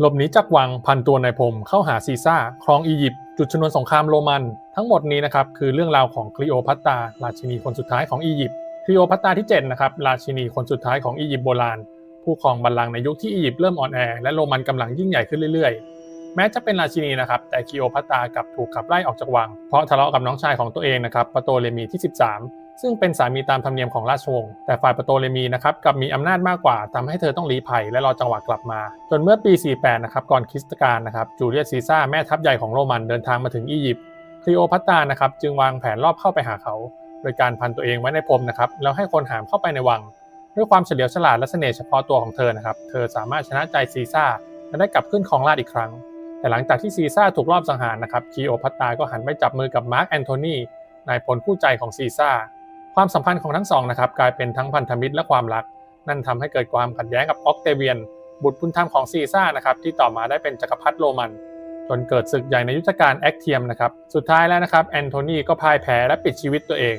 หลบหนีจากวังพันตัวในพรมเข้าหาซีซ่าครองอียิปต์จุดชนวนสงครามโรมัน ทั้งหมดนี้นะครับคือเรื่องราวของคลีโอพัตตราราชินีคนสุดท้ายของอียิปต์คลีโอพัตตราที่7นะครับราชินีคนสุดท้ายของอียิปต์โบราณ ผู้ครองบัลลังก์ในยุคที่อียิปต์เริ่มอ่อนแอและโรมันกำลังยิ่งใหญ่ขึ้นเรื่อยๆ แม้จะเป็นราชินีนะครับแต่คลีโอพัตตรากลับถูกขับไล่ออกจากวังเพราะทะเลาะกับน้องชายของตัวเองนะครับปโตเลมีที่ 13 ซึ่งเป็นสามีตามธรรมเนียมของราชวงศ์แต่ฝ่ายปโตเลมีนะครับกลับมีอำนาจมากกว่าทำให้เธอต้องลี้ภัยและรอจังหวะกลับมา จนเมื่อปี 48 นะครับก่อนคริสตกาลนะครับจูเลียสซีซ่าแม่ทัพใหญ่ของโรมันเดินทางมาถึงอียิปต์คลีโอพัตตรานะครับจึงวางแผนรอบเข้าไปหาเขา โดยการพันตัวเองไว้ในพรมนะครับแล้วให้คนหามเข้าไปในวัง ด้วยความเฉลียวฉลาดและเสน่ห์เฉพาะตัวของเธอนะครับเธอสามารถชนะใจซีซ่าและได้กลับขึ้นครองราชย์อีกครั้ง แต่หลังจากที่ซีซ่าถูกลอบสังหารนะครับคลีโอพัตตราก็หันไปจับมือกับมาร์กแอนโทนีนายพลคู่ใจของซีซ่า ความสัมพันธ์ของทั้งสองนะครับกลายเป็นทั้งพันธมิตรและความรัก นั่นทำให้เกิดความขัดแย้งกับออกเตเวียน บุตรบุญธรรมของซีซ่านะครับที่ต่อมาได้เป็นจักรพรรดิโรมัน จนเกิดศึกใหญ่ในยุทธการแอคเทียมนะครับสุดท้ายแล้วนะครับแอนโทนีก็พ่ายแพ้และปิดชีวิตตัวเอง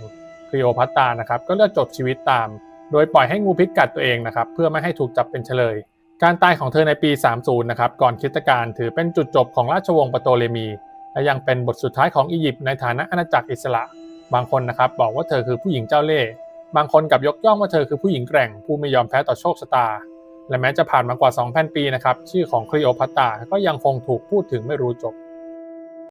คลีโอพัตตานะครับก็เลือกจบชีวิตตาม โดยปล่อยให้งูพิษกัดตัวเองนะครับเพื่อไม่ให้ถูกจับเป็นเฉลย การตายของเธอในปี 30 นะครับก่อนคริสตกาลถือเป็นจุดจบของราชวงศ์ปโตเลมี และยังเป็นบทสุดท้ายของอียิปต์ในฐานะอาณาจักรอิสระ บางคนนะครับบอกว่าเธอคือผู้หญิงเจ้าเล่ห์บางคนกับยกย่องว่าเธอคือผู้หญิงแกร่ง ผู้ไม่ยอมแพ้ต่อโชคชะตา และแม้จะผ่านมากว่า 2,000 ปีนะครับชื่อของคลีโอพัตตราก็ยังคงถูกพูดถึงไม่รู้จบ